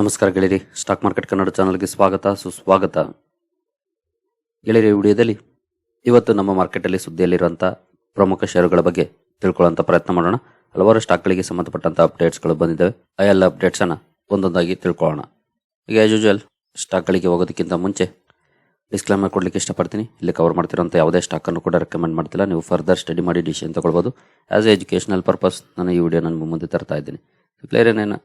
ನಮಸ್ಕಾರ ಗೆಳೆಯರಿ. Stock market Kannada ಚಾನಲ್ಗೆ ಸ್ವಾಗತ, ಸುಸ್ವಾಗತ. ಗೆಳೆಯರಿ ವಿಡಿಯೋದಲ್ಲಿ ಇವತ್ತು ನಮ್ಮ ಮಾರ್ಕೆಟಲ್ಲಿ ಸುದ್ದಿಯಲ್ಲಿರುವಂಥ ಪ್ರಮುಖ ಷೇರುಗಳ ಬಗ್ಗೆ ತಿಳ್ಕೊಳ್ಳೋಂಥ ಪ್ರಯತ್ನ ಮಾಡೋಣ. ಹಲವಾರು ಸ್ಟಾಕ್ಗಳಿಗೆ ಸಂಬಂಧಪಟ್ಟಂಥ ಅಪ್ಡೇಟ್ಸ್ಗಳು ಬಂದಿದ್ದಾವೆ. ಆ ಎಲ್ಲ ಅಪ್ಡೇಟ್ಸನ್ನು ಒಂದೊಂದಾಗಿ ತಿಳ್ಕೊಳ್ಳೋಣ. ಈಗ ಆ್ಯಸ್ ಯೂಶುವಲ್ ಸ್ಟಾಕ್ಗಳಿಗೆ ಹೋಗೋದಕ್ಕಿಂತ ಮುಂಚೆ ಡಿಸ್ಕ್ಲೈಮರ್ ಕೊಡಲಿಕ್ಕೆ ಇಷ್ಟಪಡ್ತೀನಿ. ಇಲ್ಲಿ ಕವರ್ ಮಾಡ್ತಿರೋಂಥ ಯಾವುದೇ ಸ್ಟಾಕನ್ನು ಕೂಡ ರೆಕಮೆಂಡ್ ಮಾಡ್ತಿಲ್ಲ. ನೀವು ಫರ್ದರ್ ಸ್ಟಡಿ ಮಾಡಿ ಡಿಸಿಷನ್ ತಗೊಳ್ಬೋದು. ಆ್ಯಸ್ ಎ ಎಜುಕೇಷನಲ್ ಪರ್ಪಸ್ ನಾನು ಈ ವಿಡಿಯೋ ನನ್ನ ಮುಂದೆ ತರ್ತಾ ಇದ್ದೀನಿ. ಪ್ಲೇಯರ್ ಏನೇನು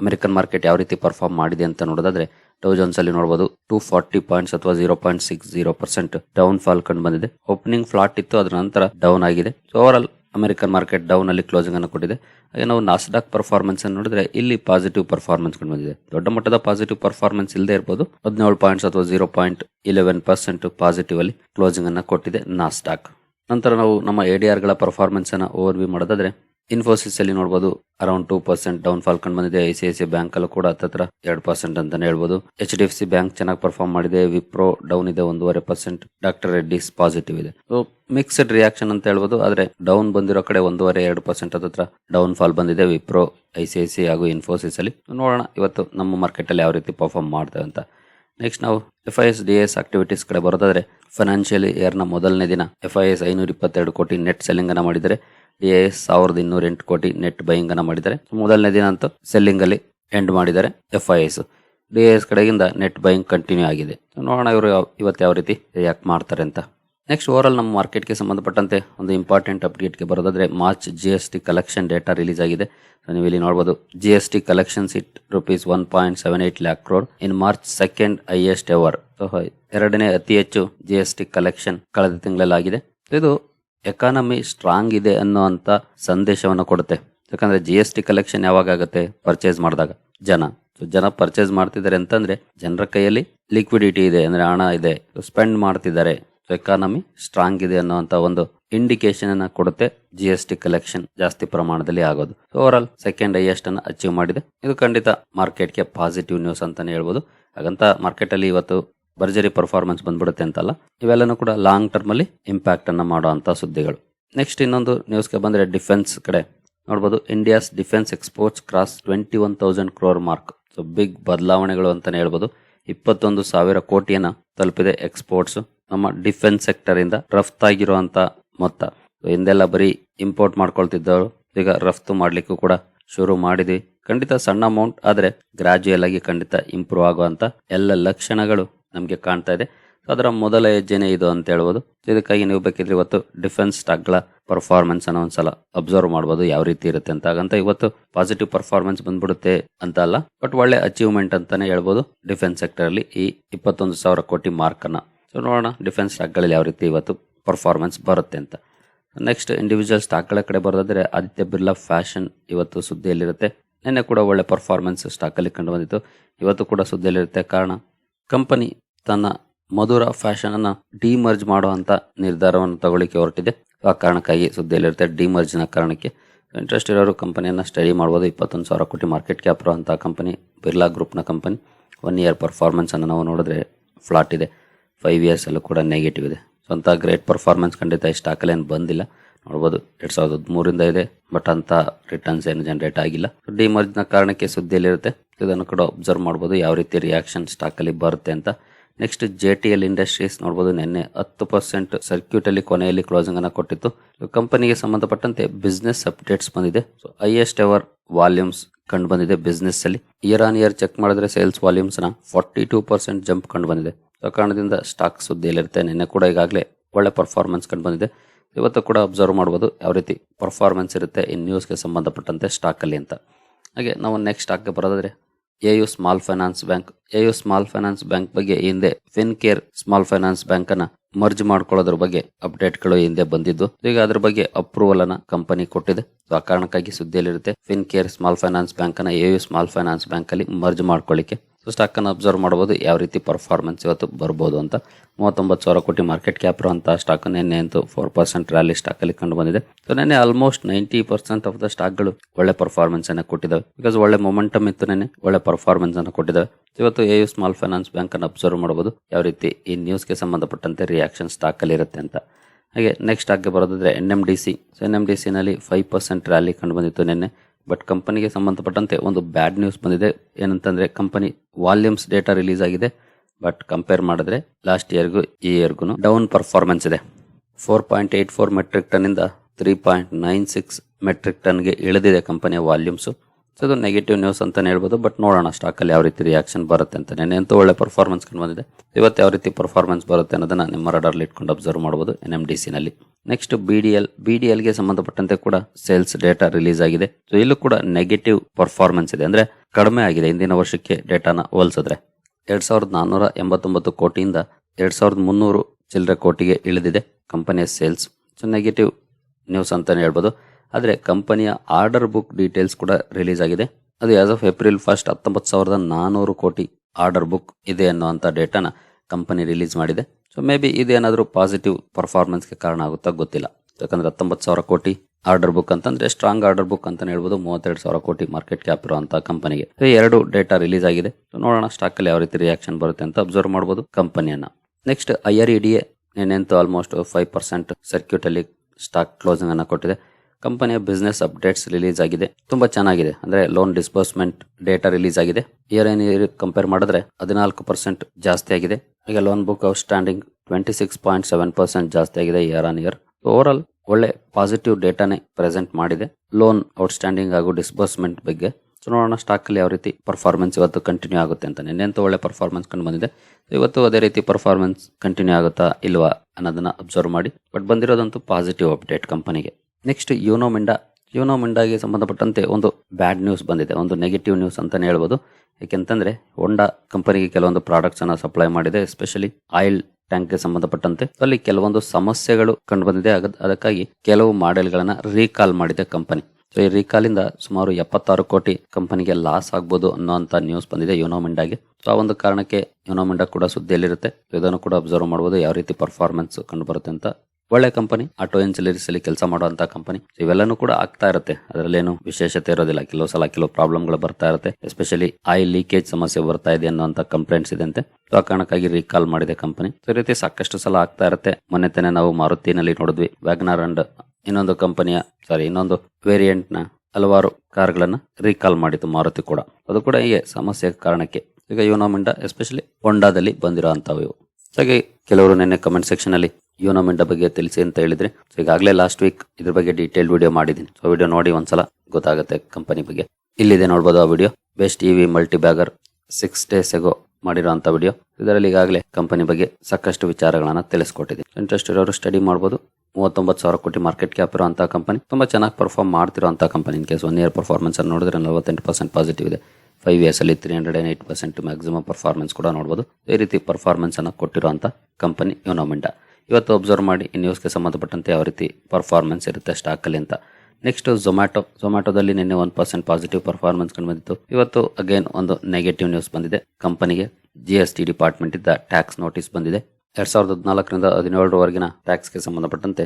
ಅಮೆರಿಕನ್ ಮಾರ್ಕೆಟ್ ಯಾವ ರೀತಿ ಪರ್ಫಾರ್ಮ್ ಮಾಡಿದೆ ಅಂತ ನೋಡೋದಾದ್ರೆ ಡೌ ಜೋನ್ಸ್ ಅಲ್ಲಿ ನೋಡಬಹುದು ಟೂ ಫಾರ್ಟಿ ಪಾಯಿಂಟ್ಸ್ ಅಥವಾ zero point six zero percent down fall ಕಂಡು ಬಂದಿದೆ. ಓಪನಿಂಗ್ ಫ್ಲಾಟ್ ಇತ್ತು, ಅದರ ನಂತರ ಡೌನ್ ಆಗಿದೆ. So all American market down ಅಲ್ಲಿ ಕ್ಲೋಸಿಂಗ್ ಅನ್ನು ಕೊಟ್ಟಿದೆ. ಹಾಗೆ ನಾವು ನಾಸ್ಡಾಕ್ ಪರ್ಫಾರ್ಮೆನ್ಸ್ ಅನ್ನು ನೋಡಿದ್ರೆ ಇಲ್ಲಿ ಪಾಸಿಟಿವ್ ಪರ್ಫಾರ್ಮೆನ್ಸ್ ಕಂಡು ಬಂದಿದೆ. ದೊಡ್ಡ ಮಟ್ಟದ ಪಾಸಿಟಿವ್ ಪರ್ಫಾರ್ಮೆನ್ಸ್ ಇಲ್ಲದೆ ಇರಬಹುದು ಹದಿನೇಳು ಪಾಯಿಂಟ್ಸ್ ಅಥವಾ zero point eleven percent positive ಅಲ್ಲಿ ಕ್ಲೋಸಿಂಗ್ ಅನ್ನು ಕೊಟ್ಟಿದೆ ನಾಸ್ಡಾಕ್ ನಂತರ ನಾವು ನಮ್ಮ ಎಡಿಆರ್ಗಳ ಪರ್ಫಾರ್ಮೆನ್ಸ್ ಅನ್ನು ಓವರ್ ವ್ಯೂ ಮಾಡೋದಾದ್ರೆ ಇನ್ಫೋಸಿಸ್ ಅಲ್ಲಿ ನೋಡಬಹುದು around two percent down fall ಕಂಡು ಬಂದಿದೆ. I C I C bank ಅಲ್ಲೂ ಕೂಡ ಹತ್ತತ್ರ ಎರಡು ಪರ್ಸೆಂಟ್ ಅಂತಾನೆ ಹೇಳ್ಬೋದು. H D F C bank ಚೆನ್ನಾಗಿ ಪರ್ಫಾರ್ಮ್ ಮಾಡಿದೆ. ವಿಪ್ರೋ ಡೌನ್ ಇದೆ ಒಂದೂವರೆ ಪರ್ಸೆಂಟ್ ಡಾಕ್ಟರ್ ರೆಡ್ಡಿಸ್ ಪಾಸಿಟಿವ್ ಇದೆ. ಸೊ ಮಿಕ್ಸ್ಡ್ ರಿಯಾಕ್ಷನ್ ಅಂತ ಹೇಳ್ಬೋದು. ಆದ್ರೆ ಡೌನ್ ಬಂದಿರೋ ಕಡೆ ಒಂದೂವರೆ, ಎರಡು ಪರ್ಸೆಂಟ್ ಹತ್ರ ಡೌನ್ ಫಾಲ್ ಬಂದಿದೆ Wipro I C I C ಹಾಗೂ ಇನ್ಫೋಸಿಸ್ ಅಲ್ಲಿ. ನೋಡೋಣ ಇವತ್ತು ನಮ್ಮ ಮಾರ್ಕೆಟ್ ಅಲ್ಲಿ ಯಾವ ರೀತಿ ಪರ್ಫಾರ್ಮ್ ಮಾಡ್ತೇವೆ ಅಂತ. ನೆಕ್ಸ್ಟ್ ನಾವು F I S D S activities ಕಡೆ ಬರೋದಾದ್ರೆ ಫೈನಾನ್ಷಿಯಲ್ ಇಯರ್ನ ಮೊದಲನೇ ದಿನ ಎಫ್ ಐ ಎಸ್ ಐನೂರ ಇಪ್ಪತ್ತೆರಡು ಕೋಟಿ ನೆಟ್ ಸೆಲ್ಲಿಂಗ್ ಅನ್ನ ಮಾಡಿದರೆ ಎಸ್ ಸಾವಿರದ ಇನ್ನೂರ ಎಂಟು ಕೋಟಿ ನೆಟ್ ಬೈಯಿಂಗ್ ಅನ್ನ ಮಾಡಿದ್ದಾರೆ. ಮೊದಲನೇ ದಿನ ಅಂತೂ ಸೆಲ್ಲಿಂಗ್ ಅಲ್ಲಿ ಎಂಡ್ ಮಾಡಿದ್ದಾರೆ F I S D S ಕಡೆಗಿಂದ net buying continue ಆಗಿದೆ. ನೋಡೋಣ ಇವರು ಇವತ್ತು ಯಾವ ರೀತಿ ರಿಯಾಕ್ಟ್ ಮಾಡ್ತಾರೆ ಅಂತ. ನೆಕ್ಸ್ಟ್ ಓವರ್ ಆಲ್ ನಮ್ಮ ಮಾರ್ಕೆಟ್ಗೆ ಸಂಬಂಧಪಟ್ಟಂತೆ ಒಂದು ಇಂಪಾರ್ಟೆಂಟ್ ಅಪ್ಡೇಟ್ಗೆ ಬರೋದಾದ್ರೆ March G S T collection data release ಆಗಿದೆ. ನೀವು ಇಲ್ಲಿ ನೋಡಬಹುದು G S T collections at rupees one point seven eight lakh crore in March second highest ever ಎರಡನೇ ಅತಿ ಹೆಚ್ಚು ಜಿ ಎಸ್ ಟಿ ಕಲೆಕ್ಷನ್ ಕಳೆದ ತಿಂಗಳಲ್ಲಾಗಿದೆ. ಇದು ಎಕಾನಮಿ ಸ್ಟ್ರಾಂಗ್ ಇದೆ ಅನ್ನುವಂಥ ಸಂದೇಶವನ್ನು ಕೊಡುತ್ತೆ. ಯಾಕಂದ್ರೆ ಜಿ ಎಸ್ ಟಿ ಕಲೆಕ್ಷನ್ ಯಾವಾಗ ಆಗುತ್ತೆ? ಪರ್ಚೇಸ್ ಮಾಡಿದಾಗ. ಜನ. ಸೊ ಜನ ಪರ್ಚೇಸ್ ಮಾಡ್ತಿದ್ದಾರೆ ಅಂತಂದ್ರೆ ಜನರ ಕೈಯಲ್ಲಿ ಲಿಕ್ವಿಡಿಟಿ ಇದೆ. ಅಂದ್ರೆ ಹಣ ಇದೆ. ಸ್ಪೆಂಡ್ ಮಾಡ್ತಿದ್ದಾರೆ. ಸೊ ಎಕಾನಮಿ ಸ್ಟ್ರಾಂಗ್ ಇದೆ ಅನ್ನುವಂತ ಒಂದು ಇಂಡಿಕೇಶನ್ ಅನ್ನ ಕೊಡುತ್ತೆ ಜಿ ಎಸ್ ಟಿ ಕಲೆಕ್ಷನ್ ಜಾಸ್ತಿ ಪ್ರಮಾಣದಲ್ಲಿ ಆಗೋದು. ಓವರ್ ಆಲ್ ಸೆಕೆಂಡ್ ಹೈಯೆಸ್ಟ್ ಅನ್ನ ಅಚೀವ್ ಮಾಡಿದೆ. ಇದು ಖಂಡಿತ ಮಾರ್ಕೆಟ್ಗೆ ಪಾಸಿಟಿವ್ ನ್ಯೂಸ್ ಅಂತಾನೆ ಹೇಳ್ಬೋದು. ಹಾಗಂತ ಮಾರ್ಕೆಟ್ ಅಲ್ಲಿ ಇವತ್ತು ಭರ್ಜರಿ ಪರ್ಫಾರ್ಮೆನ್ಸ್ ಬಂದ್ಬಿಡುತ್ತೆ ಅಂತಲ್ಲ, ಇವೆಲ್ಲನೂ ಕೂಡ ಲಾಂಗ್ ಟರ್ಮ್ ಅಲ್ಲಿ ಇಂಪ್ಯಾಕ್ಟ್ ಅನ್ನ ಮಾಡುವಂತ ಸುದ್ದಿಗಳು. ನೆಕ್ಸ್ಟ್ ಇನ್ನೊಂದು ನ್ಯೂಸ್ಗೆ ಬಂದ್ರೆ ಡಿಫೆನ್ಸ್ ಕಡೆ. ನೋಡ್ಬೋದು India's defence exports cross twenty one thousand crore mark so big ಬದಲಾವಣೆಗಳು ಅಂತಲೇ ಹೇಳ್ಬೋದು. ಇಪ್ಪತ್ತೊಂದು ಸಾವಿರ ಕೋಟಿಯನ್ನ ತಲುಪಿದೆ ಎಕ್ಸ್ಪೋರ್ಟ್ಸ್ ನಮ್ಮ ಡಿಫೆನ್ಸ್ ಸೆಕ್ಟರ್ ಇಂದ ರಫ್ತಾಗಿರುವಂತ ಮೊತ್ತ. ಹಿಂದೆಲ್ಲ ಬರೀ ಇಂಪೋರ್ಟ್ ಮಾಡ್ಕೊಳ್ತಿದ್ದವರು. ಈಗ ರಫ್ತು ಮಾಡಲಿಕ್ಕೂ ಕೂಡ ಶುರು ಮಾಡಿದ್ವಿ. ಖಂಡಿತ ಸಣ್ಣ ಅಮೌಂಟ್ ಆದ್ರೆ ಗ್ರಾಜುಯಲ್ ಆಗಿ ಖಂಡಿತ ಇಂಪ್ರೂವ್ ಆಗುವಂಥ ಎಲ್ಲ ಲಕ್ಷಣಗಳು ನಮಗೆ ಕಾಣ್ತಾ ಇದೆ. ಅದರ ಮೊದಲ ಹೆಜ್ಜೆನೇ ಇದು ಅಂತ ಹೇಳ್ಬೋದು. ಇದಕ್ಕಾಗಿ ನೀವು ಬೇಕಿದ್ರೆ ಇವತ್ತು ಡಿಫೆನ್ಸ್ ಸ್ಟಾಕ್ಗಳ ಪರ್ಫಾರ್ಮೆನ್ಸ್ ಅನ್ನ ಒಂದ್ಸಲ ಅಬ್ಸರ್ವ್ ಮಾಡ್ಬೋದು. ಯಾವ ರೀತಿ ಇರುತ್ತೆ ಅಂತ. ಹಾಗಂತ ಇವತ್ತು ಪಾಸಿಟಿವ್ ಪರ್ಫಾರ್ಮೆನ್ಸ್ ಬಂದ್ಬಿಡುತ್ತೆ ಅಂತ ಅಲ್ಲ. ಬಟ್ ಒಳ್ಳೆ ಅಚೀವ್ಮೆಂಟ್ ಅಂತಾನೆ ಹೇಳ್ಬೋದು. ಡಿಫೆನ್ಸ್ ಸೆಕ್ಟರ್ ಅಲ್ಲಿ ಈ ಇಪ್ಪತ್ತೊಂದು ಸಾವಿರ ಕೋಟಿ ಮಾರ್ಕ್ ಅನ್ನ. ಸೊ ನೋಡೋಣ ಡಿಫೆನ್ಸ್ ಸ್ಟಾಕ್ಗಳಲ್ಲಿ ಯಾವ ರೀತಿ ಇವತ್ತು ಪರ್ಫಾರ್ಮೆನ್ಸ್ ಬರುತ್ತೆ ಅಂತ. ನೆಕ್ಸ್ಟ್ ಇಂಡಿವಿಜುವಲ್ ಸ್ಟಾಕ್ಗಳ ಕಡೆ ಬರೋದಾದ್ರೆ ಆದಿತ್ಯ ಬಿರ್ಲಾ ಫ್ಯಾಷನ್ ಇವತ್ತು ಸುದ್ದಿಯಲ್ಲಿರುತ್ತೆ. ನಿನ್ನೆ ಕೂಡ ಒಳ್ಳೆ ಪರ್ಫಾರ್ಮೆನ್ಸ್ ಸ್ಟಾಕಲ್ಲಿ ಕಂಡು ಬಂದಿತ್ತು. ಇವತ್ತು ಕೂಡ ಸುದ್ದಿಯಲ್ಲಿರುತ್ತೆ. ಕಾರಣ ಕಂಪನಿ ತನ್ನ ಮಧುರ ಫ್ಯಾಷನ್ ಅನ್ನ ಡಿಮರ್ಜ್ ಮಾಡುವಂತ ನಿರ್ಧಾರವನ್ನು ತಗೊಳ್ಳಿಕ್ಕೆ ಹೊರಟಿದೆ. ಆ ಕಾರಣಕ್ಕಾಗಿ ಸುದ್ದಿಯಲ್ಲಿರುತ್ತೆ, ಡಿಮರ್ಜ್ನ ನ ಕಾರಣಕ್ಕೆ. ಇಂಟ್ರೆಸ್ಟ್ ಇರೋರು ಕಂಪನಿಯನ್ನ ಸ್ಟಡಿ ಮಾಡ್ಬೋದು. ಇಪ್ಪತ್ತೊಂದು ಸಾವಿರ ಕೋಟಿ ಮಾರ್ಕೆಟ್ ಕ್ಯಾಪ್ ಇರುವಂತಹ ಕಂಪನಿ ಬಿರ್ಲಾ ಗ್ರೂಪ್ನ ಕಂಪನಿ. ಒನ್ ಇಯರ್ ಪರ್ಫಾರ್ಮೆನ್ಸ್ ಅನ್ನು ನಾವು ನೋಡಿದ್ರೆ ಫ್ಲಾಟ್ ಇದೆ. ಫೈವ್ ಇಯರ್ಸ್ ಅಲ್ಲೂ ಕೂಡ ನೆಗೆಟಿವ್ ಇದೆ. ಸ್ವಂತ ಗ್ರೇಟ್ ಪರ್ಫಾರ್ಮೆನ್ಸ್ ಖಂಡಿತ ಈ ಏನು ಬಂದಿಲ್ಲ. ನೋಡ್ಬೋದು. ಎರಡ್ ಸಾವಿರದ ಹದಿಮೂರಿಂದ ಇದೆ. ಬಟ್ ಅಂತ ರಿಟರ್ನ್ಸ್ ಏನು ಜನರೇಟ್ ಆಗಿಲ್ಲ. ಡಿಮರ್ಜ್ನ ಕಾರಣಕ್ಕೆ ಸುದ್ದಿಯಲ್ಲಿರುತ್ತೆ. ಇದನ್ನು ಕೂಡ ಅಬ್ಸರ್ವ್ ಮಾಡ್ಬೋದು. ಯಾವ ರೀತಿ ರಿಯಾಕ್ಷನ್ ಸ್ಟಾಕ್ ಅಲ್ಲಿ ಬರುತ್ತೆ ಅಂತ. Next J T L industries ನೋಡಬಹುದು ನಿನ್ನೆ ಹತ್ತು ಪರ್ಸೆಂಟ್ ಸರ್ಕ್ಯೂಟ್ ಅಲ್ಲಿ, ಕೊನೆಯಲ್ಲಿ ಕ್ಲೋಸಿಂಗ್ ಅನ್ನ ಕೊಟ್ಟಿತ್ತು. ಕಂಪನಿಗೆ ಸಂಬಂಧಪಟ್ಟಂತೆ ಬಿಸ್ನೆಸ್ ಅಪ್ಡೇಟ್ಸ್ ಬಂದಿದೆ. ಸೊ ಹೈಯೆಸ್ಟ್ ಎವರ್ ವಾಲ್ಯೂಮ್ಸ್ ಕಂಡು ಬಂದಿದೆ ಬಿಸ್ನೆಸ್ ಅಲ್ಲಿ. ಇಯರ್ ಆನ್ ಇಯರ್ ಚೆಕ್ ಮಾಡಿದ್ರೆ ಸೇಲ್ಸ್ ವಾಲ್ಯೂಮ್ಸ್ನ ಫಾರ್ಟಿ ಟೂ ಪರ್ಸೆಂಟ್ ಜಂಪ್ ಕಂಡು ಬಂದಿದೆ. ಕಾರಣದಿಂದ ಸ್ಟಾಕ್ ಸುದ್ದಿಯಲ್ಲಿರುತ್ತೆ. ನಿನ್ನೆ ಕೂಡ ಈಗಾಗಲೇ ಒಳ್ಳೆ ಪರ್ಫಾರ್ಮೆನ್ಸ್ ಕಂಡು ಬಂದಿದೆ. ಇವತ್ತು ಕೂಡ ಅಬ್ಸರ್ವ್ ಮಾಡ್ಬೋದು ಯಾವ ರೀತಿ ಪರ್ಫಾರ್ಮೆನ್ಸ್ ಇರುತ್ತೆ ಈ ನ್ಯೂಸ್ಗೆ ಸಂಬಂಧಪಟ್ಟಂತೆ ಸ್ಟಾಕ್ ಅಲ್ಲಿ ಅಂತ. ಹಾಗೆ ನಾವು ನೆಕ್ಸ್ಟ್ ಸ್ಟಾಕ್ಗೆ ಬರೋದಾದರೆ A U small finance bank A U small finance bank ಬಗ್ಗೆ ಹಿಂದೆ Fin Care small finance bank ಅನ್ನ ಮರ್ಜ್ ಮಾಡ್ಕೊಳ್ಳೋದ್ರ ಬಗ್ಗೆ ಅಪ್ಡೇಟ್ಗಳು ಹಿಂದೆ ಬಂದಿದ್ದು. ಈಗ ಅದ್ರ ಬಗ್ಗೆ ಅಪ್ರೂವಲ್ ಅನ್ನ ಕಂಪನಿ ಕೊಟ್ಟಿದೆ. ಸೊ ಆ ಕಾರಣಕ್ಕಾಗಿ ಸುದ್ದಿಯಲ್ಲಿರುತ್ತೆ Fin Care small finance bank ಅನ್ನ A U small finance bank ಅಲ್ಲಿ ಮರ್ಜ್ ಮಾಡ್ಕೊಳ್ಳಿಕ್ಕೆ. ಸೊ ಸ್ಟಾಕ್ ಅನ್ನು ಅಬ್ಸರ್ವ್ ಮಾಡ್ಬೋದು. ಯಾವ ರೀತಿ ಪರ್ಫಾರ್ಮೆನ್ಸ್ ಇವತ್ತು ಬರ್ಬೋದು ಅಂತ. ಮೂವತ್ತೊಂಬತ್ತು ಸಾವಿರ ಕೋಟಿ ಮಾರ್ಕೆಟ್ ಕ್ಯಾಪ್ ಅಂತ ಸ್ಟಾಕ್ ನಿನ್ನೆ ಅಂತೂ ಫೋರ್ ಪರ್ಸೆಂಟ್ ರ್ಯಾಲಿ ಸ್ಟಾಕಲ್ಲಿ ಕಂಡು ಬಂದಿದೆ. ಸೊ ನಿನ್ನೆ almost ninety percent of the ಸ್ಟಾಕ್ಗಳು ಒಳ್ಳೆ ಪರ್ಫಾರ್ಮೆನ್ಸ್ ಅನ್ನು ಕೊಟ್ಟಿದ್ದಾವೆ. ಬಿಕಾಸ್ ಒಳ್ಳೆ ಮೊಮೆಂಟಮ್ ಇತ್ತು ನಿನ್ನೆ, ಒಳ್ಳೆ ಪರ್ಫಾರ್ಮೆನ್ಸ್ ಅನ್ನು ಕೊಟ್ಟಿದ್ದಾವೆ. ಇವತ್ತು A U small finance bank ಅನ್ನು ಅಬ್ಸರ್ವ್ ಮಾಡಬಹುದು ಯಾವ ರೀತಿ ಈ ನ್ಯೂಸ್ಗೆ ಸಂಬಂಧಪಟ್ಟಂತೆ ರಿಯಾಕ್ಷನ್ ಸ್ಟಾಕ್ ಅಲ್ಲಿ ಇರುತ್ತೆ ಅಂತ. ಹಾಗೆ ನೆಕ್ಸ್ಟ್ ಆಗಿ ಬರೋದಾದ್ರೆ N M D C so N M D ಸಿನಲ್ಲಿ five percent rally ಕಂಡು ಬಂದಿತ್ತು ನಿನ್ನೆ. ಬಟ್ ಕಂಪನಿಗೆ ಸಂಬಂಧಪಟ್ಟಂತೆ ಒಂದು ಬ್ಯಾಡ್ ನ್ಯೂಸ್ ಬಂದಿದೆ. ಏನಂತಂದ್ರೆ ಕಂಪನಿ ವಾಲ್ಯೂಮ್ಸ್ ಡೇಟಾ ರಿಲೀಸ್ ಆಗಿದೆ. ಬಟ್ ಕಂಪೇರ್ ಮಾಡಿದ್ರೆ ಲಾಸ್ಟ್ ಇಯರ್ಗೂ ಈ ಇಯರ್ಗೂ ಡೌನ್ ಪರ್ಫಾರ್ಮೆನ್ಸ್ ಇದೆ. Four point eight four metric ton ಇಂದ three point nine six metric ಟನ್ಗೆ ಇಳಿದಿದೆ ಕಂಪನಿಯ ವಾಲ್ಯೂಮ್ಸು ಸೊ ಇದು ನೆಗೆಟಿವ್ ನ್ಯೂಸ್ ಅಂತಲೇ ಹೇಳ್ಬೋದು ಬಟ್ ನೋಡೋಣ ಸ್ಟಾಕಲ್ಲಿ ಯಾವ ರೀತಿ ರಿಯಾಕ್ಷನ್ ಬರುತ್ತೆ ಅಂತ ನೆನೆ ಅಂತೂ ಒಳ್ಳೆ ಪರ್ಫಾರ್ಮೆನ್ಸ್ ಕಂಡು ಬಂದಿದೆ. ಇವತ್ತು ಯಾವ ರೀತಿ ಪರ್ಫಾರ್ಮೆನ್ಸ್ ಬರುತ್ತೆ ಅನ್ನೋದನ್ನು ನಿಮ್ಮ ರಡಾರ್ಲಿ ಇಟ್ಕೊಂಡು ಅಬ್ಸರ್ವ್ ಮಾಡ್ಬೋದು ಎನ್ ಎಂ ಡಿ ನಲ್ಲಿ next B D L B D ಎಲ್ಗೆ ಸಂಬಂಧಪಟ್ಟಂತೆ ಕೂಡ ಸೇಲ್ಸ್ ಡೇಟಾ ರಿಲೀಸ್ ಆಗಿದೆ. ಸೊ ಇಲ್ಲೂ ಕೂಡ ನೆಗೆಟಿವ್ ಪರ್ಫಾರ್ಮೆನ್ಸ್ ಇದೆ. ಅಂದ್ರೆ ಕಡಿಮೆ ಆಗಿದೆ ಹಿಂದಿನ ವರ್ಷಕ್ಕೆ ಡೇಟಾನ ಹೋಲಿಸಿದ್ರೆ. ಎರಡ್ ಸಾವಿರದ ನಾನ್ನೂರ ಎಂಬತ್ತೊಂಬತ್ತು ಕೋಟಿಯಿಂದ ಎರಡ್ ಸಾವಿರದ ಮುನ್ನೂರು ಚಿಲ್ಲರೆ ಕೋಟಿಗೆ ಇಳಿದಿದೆ ಕಂಪನಿಯ ಸೇಲ್ಸ್ ಸೊ ನೆಗೆಟಿವ್ ನ್ಯೂಸ್ ಅಂತಲೇ ಹೇಳ್ಬೋದು. ಆದರೆ ಕಂಪನಿಯ ಆರ್ಡರ್ ಬುಕ್ ಡೀಟೇಲ್ಸ್ ಕೂಡ ರಿಲೀಸ್ ಆಗಿದೆ. ಅದು ಆಸ್ ಆಫ್ ಏಪ್ರಿಲ್ ಫಸ್ಟ್ ಹತ್ತೊಂಬತ್ತು ಸಾವಿರದ ನಾನೂರು ಕೋಟಿ ಆರ್ಡರ್ ಬುಕ್ ಇದೆ ಅನ್ನುವಂಥ ಡೇಟಾನ ಕಂಪನಿ ರಿಲೀಸ್ ಮಾಡಿದೆ. ಸೊ ಮೇ ಬಿ ಇದೇನಾದರೂ ಪಾಸಿಟಿವ್ ಪರ್ಫಾರ್ಮೆನ್ಸ್ಗೆ ಕಾರಣ ಆಗುತ್ತಾ ಗೊತ್ತಿಲ್ಲ. ಯಾಕಂದರೆ ಹತ್ತೊಂಬತ್ತು ಸಾವಿರ ಕೋಟಿ ಆರ್ಡರ್ ಬುಕ್ ಅಂತಂದ್ರೆ ಸ್ಟ್ರಾಂಗ್ ಆರ್ಡರ್ ಬುಕ್ ಅಂತಲೇ ಹೇಳ್ಬೋದು, ಮೂವತ್ತೆರಡು ಸಾವಿರ ಕೋಟಿ ಮಾರ್ಕೆಟ್ ಕ್ಯಾಪ್ ಇರುವಂತ ಕಂಪನಿಗೆ. ಸೊ ಎರಡು ಡೇಟಾ ರಿಲೀಸ್ ಆಗಿದೆ. ನೋಡೋಣ ಸ್ಟಾಕ್ ಅಲ್ಲಿ ಯಾವ ರೀತಿ ರಿಯಾಕ್ಷನ್ ಬರುತ್ತೆ ಅಂತ ಅಬ್ಸರ್ವ್ ಮಾಡಬಹುದು ಕಂಪನಿಯನ್ನ. Next I R E D A ನೆನೆಂತೂ almost five percent circuit ಅಲ್ಲಿ ಸ್ಟಾಕ್ ಕ್ಲೋಸಿಂಗ್ ಅನ್ನ ಕೊಟ್ಟಿದೆ. ಕಂಪನಿಯ ಬಿಸ್ನೆಸ್ ಅಪ್ಡೇಟ್ಸ್ ರಿಲೀಸ್ ಆಗಿದೆ. ತುಂಬಾ ಚೆನ್ನಾಗಿದೆ. ಅಂದ್ರೆ ಲೋನ್ ಡಿಸ್ಬರ್ಸ್ಮೆಂಟ್ ಡೇಟಾ ರಿಲೀಸ್ ಆಗಿದೆ. ಇಯರ್ ಏನ್ ಇಯರ್ ಕಂಪೇರ್ ಮಾಡಿದ್ರೆ ಹದಿನಾಲ್ಕು ಪರ್ಸೆಂಟ್ ಜಾಸ್ತಿ ಆಗಿದೆ. ಈಗ loan book outstanding twenty six point seven percent ಜಾಸ್ತಿ ಆಗಿದೆ year on year overall ಒಳ್ಳೆ ಪಾಸಿಟಿವ್ ಡೇಟಾನೇ ಪ್ರೆಸೆಂಟ್ ಮಾಡಿದೆ. ಲೋನ್ ಔಟ್ಸ್ಟ್ಯಾಂಡಿಂಗ್ ಹಾಗೂ ಡಿಸ್ಬರ್ಸ್ಮೆಂಟ್ ಬಗ್ಗೆ. ಸೊ ನೋಡೋಣ ಸ್ಟಾಕ್ ಅಲ್ಲಿ ಯಾವ ರೀತಿ ಪರ್ಫಾರ್ಮೆನ್ಸ್ ಇವತ್ತು ಕಂಟಿನ್ಯೂ ಆಗುತ್ತೆ ಅಂತ. ನಿನ್ನೆಂತೂ ಒಳ್ಳೆ ಪರ್ಫಾರ್ಮೆನ್ಸ್ ಕಂಡು ಬಂದಿದೆ. ಇವತ್ತು ಅದೇ ರೀತಿ ಪರ್ಫಾರ್ಮೆನ್ಸ್ ಕಂಟಿನ್ಯೂ ಆಗುತ್ತಾ ಇಲ್ವಾ ಅನ್ನೋದನ್ನ ಅಬ್ಸರ್ವ್ ಮಾಡಿ. ಬಟ್ ಬಂದಿರೋದಂತೂ ಪಾಸಿಟಿವ್ ಅಪ್ಡೇಟ್ ಕಂಪನಿಗೆ ನೆಕ್ಸ್ಟ್ ಯೋನೋ ಮಿಂಡಾ ಯೋನೋ ಮಿಂಡಾಗೆ ಸಂಬಂಧಪಟ್ಟಂತೆ ಒಂದು ಬ್ಯಾಡ್ ನ್ಯೂಸ್ ಬಂದಿದೆ. ಒಂದು ನೆಗೆಟಿವ್ ನ್ಯೂಸ್ ಅಂತಾನೆ ಹೇಳ್ಬೋದು. ಯಾಕೆಂತಂದ್ರೆ ಹೊಂಡಾ ಕಂಪನಿಗೆ ಕೆಲವೊಂದು ಪ್ರಾಡಕ್ಟ್ಸ್ ಅನ್ನ ಸಪ್ಲೈ ಮಾಡಿದೆ. ಎಸ್ಪೆಷಲಿ ಆಯಿಲ್ ಟ್ಯಾಂಕ್ಗೆ ಸಂಬಂಧಪಟ್ಟಂತೆ. ಅಲ್ಲಿ ಕೆಲವೊಂದು ಸಮಸ್ಯೆಗಳು ಕಂಡು ಬಂದಿದೆ. ಅದಕ್ಕಾಗಿ ಕೆಲವು ಮಾಡೆಲ್ಗಳನ್ನ ರೀಕಾಲ್ ಮಾಡಿದೆ ಕಂಪನಿ ಸೊ ಈ ರೀಕಾಲಿಂದ ಸುಮಾರು ಎಪ್ಪತ್ತಾರು ಕೋಟಿ ಕಂಪನಿಗೆ ಲಾಸ್ ಆಗ್ಬೋದು ಅನ್ನೋಂತ ನ್ಯೂಸ್ ಬಂದಿದೆ ಯುನೋಮಿಂಡಾಗೆ ಸೊ ಆ ಒಂದು ಕಾರಣಕ್ಕೆ ಯುನೋಮಿಂಡಾ ಕೂಡ ಸುದ್ದಿಯಲ್ಲಿರುತ್ತೆ. ಇದನ್ನು ಕೂಡ ಅಬ್ಸರ್ವ್ ಮಾಡಬಹುದು ಯಾವ ರೀತಿ ಪರ್ಫಾರ್ಮೆನ್ಸ್ ಕಂಡು ಬರುತ್ತೆ ಅಂತ ಒಳ್ಳೆ ಕಂಪನಿ ಆಟೋ ಎಂಜಿನಿಯರ್ಸ್ ಅಲ್ಲಿ ಕೆಲಸ ಮಾಡುವಂತ ಕಂಪನಿ ಇವೆಲ್ಲನೂ ಕೂಡ ಆಗ್ತಾ ಇರುತ್ತೆ. ಅದರಲ್ಲೇನು ವಿಶೇಷತೆ ಇರೋದಿಲ್ಲ. ಕೆಲವು ಸಲ ಕೆಲವು ಪ್ರಾಬ್ಲಮ್ಗಳು ಬರ್ತಾ ಇರುತ್ತೆ. ಎಸ್ಪೆಷಲಿ ಆಯಿಲ್ ಲೀಕೇಜ್ ಸಮಸ್ಯೆ ಬರ್ತಾ ಇದೆ ಅನ್ನುವಂತ ಕಂಪ್ಲೇಂಟ್ಸ್ ಇದೆ ಆ ಕಾರಣಕ್ಕಾಗಿ ರೀಕಾಲ್ ಮಾಡಿದೆ ಕಂಪನಿ ಈ ರೀತಿ ಸಾಕಷ್ಟು ಸಲ ಆಗ್ತಾ ಇರುತ್ತೆ. ಮೊನ್ನೆ ತಾನೇ ನಾವು ಮಾರುತಿನಲ್ಲಿ ನೋಡಿದ್ವಿ. ವ್ಯಾಗ್ನಾರ್ ಅಂಡ್ ಇನ್ನೊಂದು ಕಂಪನಿಯ ಸಾರಿ ಇನ್ನೊಂದು ವೇರಿಯಂಟ್ನ ಹಲವಾರು ಕಾರ್ಗಳನ್ನ ರೀಕಾಲ್ ಮಾಡಿತ್ತು ಮಾರುತಿ ಕೂಡ. ಅದು ಕೂಡ ಹೀಗೆ ಸಮಸ್ಯೆ ಕಾರಣಕ್ಕೆ. ಈಗ ಯುನೋಮಿಂಡ ಎಸ್ಪೆಷಲಿ ಹೊಂಡಾದಲ್ಲಿ ಬಂದಿರೋ ಅಂತವು ಹಾಗೆ ಕೆಲವರು ನಿನ್ನೆ ಕಮೆಂಟ್ ಸೆಕ್ಷನ್ ಅಲ್ಲಿ ಯುನೋಮಿಂಡಾ ಬಗ್ಗೆ ತಿಳಿಸಿ ಅಂತ ಹೇಳಿದ್ರೆ ಸೊ ಈಗಾಗಲೇ ಲಾಸ್ಟ್ ವೀಕ್ ಇದ್ರ ಬಗ್ಗೆ ಡೀಟೇಲ್ ವಿಡಿಯೋ ಮಾಡಿದ್ದೀನಿ. ಸೊ ವಿಡಿಯೋ ನೋಡಿ ಒಂದ್ಸಲ ಗೊತ್ತಾಗುತ್ತೆ ಕಂಪನಿ ಬಗ್ಗೆ. ಇಲ್ಲಿದೆ ನೋಡ್ಬೋದು ಆ video best EV multibagger six days ago ಮಾಡಿರುವಂತ ವಿಡಿಯೋ ಇದರಲ್ಲಿ ಈಗಾಗಲೇ ಕಂಪನಿ ಬಗ್ಗೆ ಸಾಕಷ್ಟು ವಿಚಾರಗಳನ್ನ ತಿಳಿಸ್ಕೊಟ್ಟಿದೆ ಇಂಟ್ರೆಸ್ಟ್ ಇರೋರು ಸ್ಟಡಿ ಮಾಡ್ಬೋದು. ಮೂವತ್ತೊಂಬತ್ತು ಸಾವಿರ ಕೋಟಿ ಮಾರ್ಕೆಟ್ ಕ್ಯಾಪ್ ಇರುವಂತಹ ಕಂಪನಿ ತುಂಬಾ ಚೆನ್ನಾಗಿ perform ಮಾಡ್ತಿರುವಂತಹ company in case one year performance ಅನ್ನು ನೋಡಿದ್ರೆ ನಲವತ್ತೆಂಟು ಪರ್ಸೆಂಟ್ ಪಾಸಿಟಿವ್ ಇದೆ. ಫೈವ್ ಇಯರ್ಸ್ ಅಲ್ಲಿ three hundred eight percent maximum performance ಕೂಡ ನೋಡಬಹುದು ಈ ರೀತಿ ಪರ್ಫಾರ್ಮೆನ್ಸ್ ಅನ್ನು ಕೊಟ್ಟಿರುವಂತ ಕಂಪನಿ ಯುನೋಮಿಂಡಾ ಇವತ್ತು ಅಬ್ಸರ್ವ್ ಮಾಡಿ ಈ ನ್ಯೂಸ್ಗೆ ಸಂಬಂಧಪಟ್ಟಂತೆ ಯಾವ ರೀತಿ ಪರ್ಫಾರ್ಮೆನ್ಸ್ ಇರುತ್ತೆ ಸ್ಟಾಕಲ್ಲಿ ಅಂತ. ನೆಕ್ಸ್ಟ್ ಝೊಮ್ಯಾಟೊ ಝೊಮ್ಯಾಟೊದಲ್ಲಿ ನಿನ್ನೆ ಒನ್ ಪರ್ಸೆಂಟ್ ಪಾಸಿಟಿವ್ ಪರ್ಫಾರ್ಮೆನ್ಸ್ ಕಂಡು ಬಂದಿತ್ತು. ಇವತ್ತು ಅಗೇನ್ ಒಂದು ನೆಗೆಟಿವ್ ನ್ಯೂಸ್ ಬಂದಿದೆ. ಕಂಪನಿಗೆ ಜಿ ಎಸ್ ಟಿ ಡಿಪಾರ್ಟ್ಮೆಂಟ್ ಇದ್ದ ಟ್ಯಾಕ್ಸ್ ನೋಟಿಸ್ ಬಂದಿದೆ. ಎರಡ್ ಸಾವಿರದ ಹದಿನಾಲ್ಕರಿಂದ ಹದಿನೇಳರವರೆಗಿನ ಟ್ಯಾಕ್ಸ್ಗೆ ಸಂಬಂಧಪಟ್ಟಂತೆ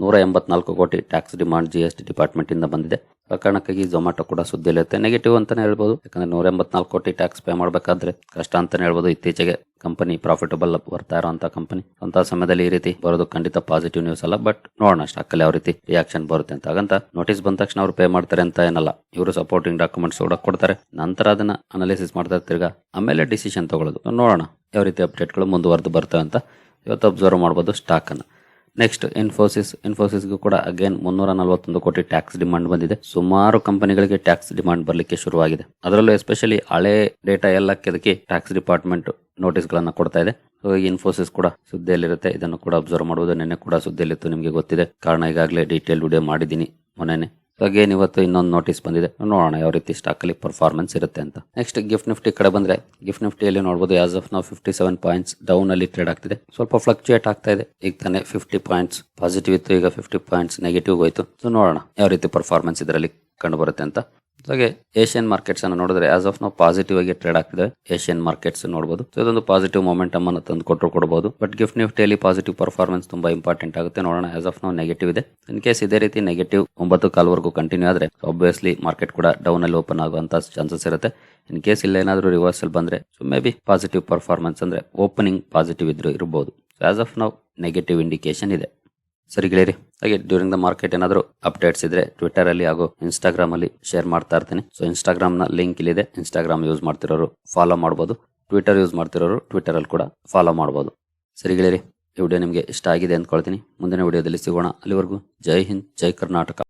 ನೂರ ಎಂಬತ್ನಾಲ್ಕು ಕೋಟಿ tax demand G S T department ಇಂದ ಬಂದಿದೆ. ಕಾರಣಕ್ಕಾಗಿ ಝೊಮ್ಯಾಟೊ ಕೂಡ ಸುದ್ದಿಯಲ್ಲಿರುತ್ತೆ ನೆಗೆಟಿವ್ ಅಂತಾನೆ ಹೇಳ್ಬೋದು. ಯಾಕಂದ್ರೆ ನೂರ ಎಂಬತ್ನಾಲ್ಕು ಕೋಟಿ ಟ್ಯಾಕ್ಸ್ ಪೇ ಮಾಡಬೇಕಾದ್ರೆ ಕಷ್ಟ ಅಂತಾನೆ ಹೇಳ್ಬೋದು. ಇತ್ತೀಚೆಗೆ ಕಂಪನಿ ಪ್ರಾಫಿಟಬಲ್ ಬರ್ತಾ ಇರುವಂತ ಕಂಪನಿ. ಅಂತ ಸಮಯದಲ್ಲಿ ಈ ರೀತಿ ಬರೋದು ಖಂಡಿತ ಪಾಸಿಟಿವ್ ನ್ಯೂಸ್ ಅಲ್ಲ. ಬಟ್ ನೋಡೋಣ ಸ್ಟಾಕ್ ಅಲ್ಲಿ ಯಾವ ರೀತಿ ರಿಯಾಕ್ಷನ್ ಬರುತ್ತೆ ಅಂತ. ಹಾಗಂತ ನೋಟಿಸ್ ಬಂದ ತಕ್ಷಣ ಅವ್ರು ಪೇ ಮಾಡ್ತಾರೆ ಅಂತ ಏನಲ್ಲ. ಇವರು ಸಪೋರ್ಟಿಂಗ್ ಡಾಕ್ಯುಮೆಂಟ್ಸ್ ಕೂಡ ಕೊಡ್ತಾರೆ. ನಂತರ ಅದನ್ನ ಅನಾಲಿಸಿಸ್ ಮಾಡ್ತಾ ತಿರ್ಗಾ ಆಮೇಲೆ ಡಿಸಿಷನ್ ತಗೊಳ್ಳೋದು. ನೋಡೋಣ ಯಾವ ರೀತಿ ಅಪ್ಡೇಟ್ಗಳು ಮುಂದುವರೆದು ಬರ್ತವೆ ಅಂತ. ಇವತ್ತು ಅಬ್ಸರ್ವ್ ಮಾಡ್ಬೋದು ಸ್ಟಾಕ್ ಅನ್ನ ನೆಕ್ಸ್ಟ್ ಇನ್ಫೋಸಿಸ್ ಇನ್ಫೋಸಿಸ್ಗೂ ಕೂಡ ಅಗೇನ್ ಮುನ್ನೂರ ನಲವತ್ತೊಂದು ಕೋಟಿ ಟ್ಯಾಕ್ಸ್ ಡಿಮಾಂಡ್ ಬಂದಿದೆ. ಸುಮಾರು ಕಂಪನಿಗಳಿಗೆ ಟ್ಯಾಕ್ಸ್ ಡಿಮಾಂಡ್ ಬರಲಿಕ್ಕೆ ಶುರುವಾಗಿದೆ. ಅದರಲ್ಲೂ ಎಸ್ಪೆಷಲಿ ಹಳೆ ಡೇಟಾ ಎಲ್ಲ ಕೆದಕಿ ಟ್ಯಾಕ್ಸ್ ಡಿಪಾರ್ಟ್ಮೆಂಟ್ ನೋಟಿಸ್ ಗಳನ್ನ ಕೊಡ್ತಾ ಇದೆ. ಇನ್ಫೋಸಿಸ್ ಕೂಡ ಸುದ್ದಿಯಲ್ಲಿರುತ್ತೆ. ಇದನ್ನು ಕೂಡ ಅಬ್ಸರ್ವ್ ಮಾಡುವುದು. ನಿನ್ನೆ ಕೂಡ ಸುದ್ದಿಯಲ್ಲಿತ್ತು. ನಿಮಗೆ ಗೊತ್ತಿದೆ. ಕಾರಣ ಈಗಾಗಲೇ ಡೀಟೇಲ್ ವಿಡಿಯೋ ಮಾಡಿದ್ದೀನಿ ಮೊನ್ನೆ ಅಗೇನ್ ಇವತ್ತು ಇನ್ನೊಂದು ನೋಟಿಸ್ ಬಂದಿದೆ. ನೋಡೋಣ ಯಾವ ರೀತಿ ಸ್ಟಾಕಲ್ಲಿ ಪರ್ಫಾರ್ಮೆನ್ಸ್ ಇರುತ್ತೆ ಅಂತ. ನೆಕ್ಸ್ಟ್ ಗಿಫ್ಟ್ ನಿಫ್ಟಿ ಕಡೆ ಬಂದ್ರೆ ಗಿಫ್ಟ್ ನಿಫ್ಟಿಯಲ್ಲಿ ನೋಡಬಹುದು ಆಸ್ ಆಫ್ ನಾವು ಫಿಫ್ಟಿ ಸೆವೆನ್ ಪಾಯಿಂಟ್ಸ್ ಡೌನ್ ಅಲ್ಲಿ ಟ್ರೇಡ್ ಆಗ್ತಿದೆ. ಸ್ವಲ್ಪ ಫ್ಲಕ್ಚುಯೇಟ್ ಆಗ್ತಾ ಇದೆ. ಈಗ ತಾನೇ ಫಿಫ್ಟಿ ಪಾಯಿಂಟ್ಸ್ ಪಾಸಿಟಿವ್ ಇತ್ತು, ಈಗ ಫಿಫ್ಟಿ ಪಾಯಿಂಟ್ಸ್ ನೆಗೆಟಿವ್ ಹೋಯ್ತು. ಸೊ ನೋಡೋಣ ಯಾವ ರೀತಿ ಪರ್ಫಾರ್ಮೆನ್ಸ್ ಇದರಲ್ಲಿ ಕಂಡು ಬರುತ್ತೆ ಅಂತ. ಹಾಗೆ ಏಷ್ಯನ್ ಮಾರ್ಕೆಟ್ಸ್ ಅನ್ನು ನೋಡಿದ್ರೆ ಆಸ್ ಆಫ್ ನಾವು ಪಾಸಿಟಿವ್ ಆಗಿ ಟ್ರೇಡ್ ಆಗ್ತಿದೆ. ಏಷ್ಯನ್ ಮಾರ್ಕೆಟ್ಸ್ ನೋಡಬಹುದು ಸೊ ಇದೊಂದು ಪಾಸಿಟಿವ್ ಮೊಮೆಂಟಮ್ ಅನ್ನು ತಂದು ಕೊಟ್ಟರು ಕೊಡಬಹುದು ಬಟ್ ಗಿಫ್ಟ್ ನಿಫ್ಟಿಯಲ್ಲಿ ಪಾಸಿಟಿವ್ ಪರ್ಫಾರ್ಮೆನ್ಸ್ ತುಂಬಾ ಇಂಪಾರ್ಟೆಂಟ್ ಆಗುತ್ತೆ. ನೋಡೋಣ ಆಸ್ ಆಫ್ ನಾವು ನೆಗೆಟಿವ್ ಇದೆ. ಇನ್ ಕೇಸ್ ಇದೇ ರೀತಿ ನೆಗೆಟಿವ್ ಒಂಬತ್ತು ಕಾಲ್ವರೆಗೂ ಕಂಟಿನ್ಯೂ ಆದ್ರೆ ಆಬ್ವಿಯಸ್ಲಿ ಮಾರ್ಕೆಟ್ ಕೂಡ ಡೌನ್ ಅಲ್ಲಿ ಓಪನ್ ಆಗುವಂತ ಚಾನ್ಸಸ್ ಇರುತ್ತೆ. ಇನ್ ಕೇಸ್ ಇಲ್ಲ ಏನಾದರೂ ರಿವರ್ಸಲ್ ಬಂದ್ರೆ so may be positive performance ಅಂದ್ರೆ ಓಪನಿಂಗ್ ಪಾಸಿಟಿವ್ ಇದ್ರೂ ಇರಬಹುದು ಆಸ್ ಆಫ್ ನಾವು ನೆಗೆಟಿವ್ ಇಂಡಿಕೇಶನ್ ಇದೆ. ಸರಿ ಗೆಳೆಯರಿ, ಹಾಗೆ ಡ್ಯೂರಿಂಗ್ ದ ಮಾರ್ಕೆಟ್ ಏನಾದರೂ ಅಪ್ಡೇಟ್ಸ್ ಇದ್ರೆ ಟ್ವಿಟರ್ ಅಲ್ಲಿ ಹಾಗೂ ಇನ್ಸ್ಟಾಗ್ರಾಮ್ ಅಲ್ಲಿ ಶೇರ್ ಮಾಡ್ತಾ ಇರ್ತೀನಿ. ಸೊ ಇನ್ಸ್ಟಾಗ್ರಾಮ್ನ ಲಿಂಕ್ ಇಲ್ಲಿದೆ. ಇನ್ಸ್ಟಾಗ್ರಾಮ್ ಯೂಸ್ ಮಾಡ್ತಿರೋರು ಫಾಲೋ ಮಾಡಬಹುದು ಟ್ವಿಟರ್ ಯೂಸ್ ಮಾಡ್ತಿರೋರು ಟ್ವಿಟರ್ ಅಲ್ಲಿ ಕೂಡ ಫಾಲೋ ಮಾಡಬಹುದು ಸರಿ ಗೆಳೆಯರಿ, ಈ ವಿಡಿಯೋ ನಿಮಗೆ ಇಷ್ಟ ಆಗಿದೆ ಅಂದ್ಕೊಳ್ತೀನಿ. ಮುಂದಿನ ವಿಡಿಯೋದಲ್ಲಿ ಸಿಗೋಣ. ಅಲ್ಲಿವರೆಗೂ ಜೈ ಹಿಂದ್, ಜೈ ಕರ್ನಾಟಕ.